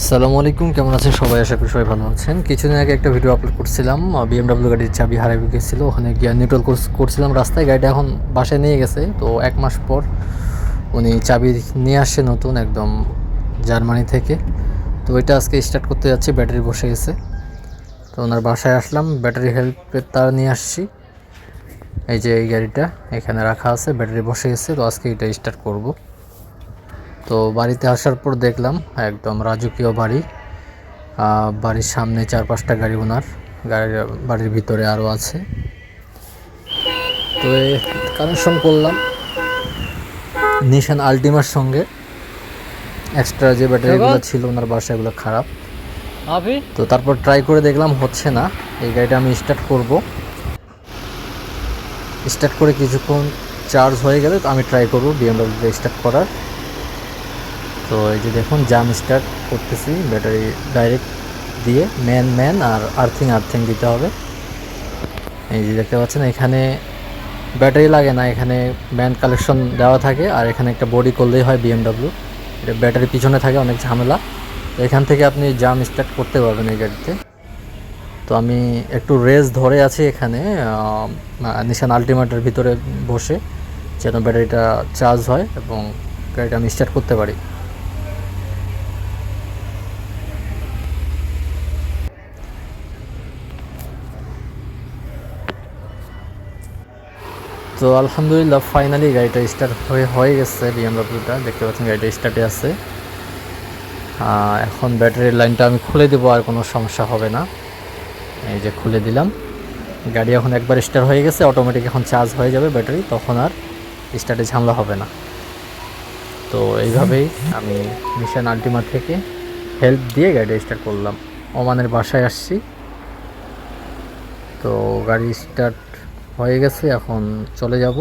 আসসালামু আলাইকুম, কেমন আছেন সবাই? আশা করি সবাই ভালো আছেন। কিছুদিন আগে একটা ভিডিও আপলোড করছিলাম বিএমডাব্লিউ গাড়ির চাবি হারাই গেছিল ওখানে গিয়ে নিউট্রাল কোর্স করছিলাম রাস্তায়, গাড়িটা এখন বাসায় নিয়ে গেছে। তো এক মাস পর উনি চাবি নিয়ে আসছে নতুন একদম জার্মানি থেকে। তো এটা আজকে স্টার্ট করতে যাচ্ছি, ব্যাটারি বসে গেছে। তো ওনার বাসায় আসলাম, ব্যাটারি হেল্পের তার নিয়ে আসছি। এই যে এই গাড়িটা, এখানে রাখা আছে, ব্যাটারি বসে গেছে, তো আজকে এটা স্টার্ট করব। তো বাড়িতে আসার পর দেখলাম একদম রাজকীয় বাড়ি। বাড়ির সামনে চার পাঁচটা গাড়ি ওনার গাড়ির বাড়ির ভিতরে আরও আছে। তো কানেকশন করলাম নিশান আলটিমার সঙ্গে। এক্সট্রা যে ব্যাটারিগুলো ছিল ওনার বাসায় এগুলো খারাপ। তো তারপর ট্রাই করে দেখলাম হচ্ছে না এই গাড়িটা আমি স্টার্ট করব। স্টার্ট করে কিছুক্ষণ চার্জ হয়ে গেলে তো আমি ট্রাই করব বিএমডব্লিউতে স্টার্ট করার। তো এই যে দেখুন জাম স্টার্ট করতেছি ব্যাটারি ডাইরেক্ট দিয়ে ম্যান ম্যান আর আর্থিং আর্থিং দিতে হবে। এই যে দেখতে পাচ্ছেন, এখানে ব্যাটারি লাগে না, এখানে ম্যান কালেকশন দেওয়া থাকে, আর এখানে একটা বডি করলেই হয় বিএমডব্লিউ এটা ব্যাটারি পিছনে থাকে, অনেক ঝামেলা। তো এখান থেকে আপনি জাম স্টার্ট করতে পারবেন এই গাড়িতে। তো আমি একটু রেস ধরে আছি এখানে নিশান আলটিমেটের ভিতরে বসে, যেন ব্যাটারিটা চার্জ হয় এবং গাড়িটা আমি স্টার্ট করতে পারি। তো আলহামদুলিল্লাহ ফাইনালি গাড়িটা স্টার্ট হয়ে হয়ে গেছে বিএমডব্লিউটা দেখতে পাচ্ছেন গাড়িটা স্টার্টে আছে। এখন ব্যাটারির লাইনটা আমি খুলে দেবো, আর কোনো সমস্যা হবে না। এই যে খুলে দিলাম। গাড়ি এখন একবার স্টার্ট হয়ে গেছে অটোমেটিক এখন চার্জ হয়ে যাবে ব্যাটারি তখন আর স্টার্টে ঝামেলা হবে না। তো এইভাবেই আমি মিশন আলটিমা থেকে হেল্প দিয়ে গাড়িটা স্টার্ট করলাম। ওমানের বাসায় আসছি। তো গাড়ি স্টার্ট হয়ে গেছে এখন চলে যাব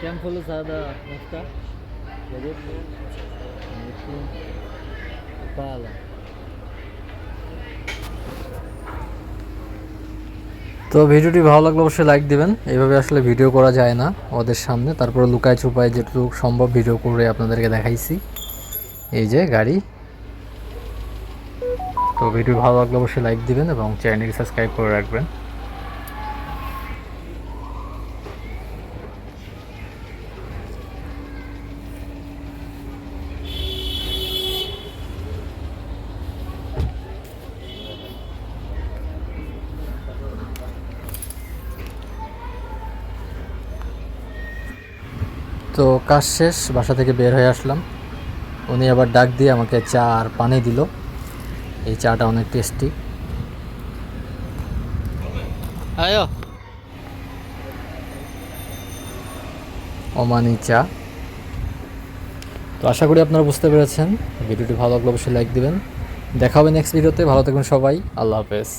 Kem pulu sağda nokta. Gelip. Pahalı. তো ভিডিওটি ভালো লাগলে অবশ্যই লাইক দিবেন। এইভাবে আসলে ভিডিও করা যায় না ওদের সামনে। তারপরে লুকায় ছুপায় যেটুকু সম্ভব ভিডিও করে আপনাদেরকে দেখাইছি। এই যে গাড়ি। তো ভিডিও ভালো লাগলে অবশ্যই লাইক দিবেন এবং চ্যানেলটি সাবস্ক্রাইব করে রাখবেন। তো কাজ শেষ বাসা থেকে বের হয়ে আসলাম। উনি আবার ডাক দিয়ে আমাকে চা আর পানি দিল। এই চাটা অনেক টেস্টি। আয়ো। ওমানি চা। তো আশা করি আপনারা বুঝতে পেরেছেন। ভিডিওটি ভালো লাগলে অবশ্যই লাইক দিবেন। দেখা হবে নেক্সট ভিডিওতে ভালো থাকবেন সবাই। আল্লাহ হাফেজ।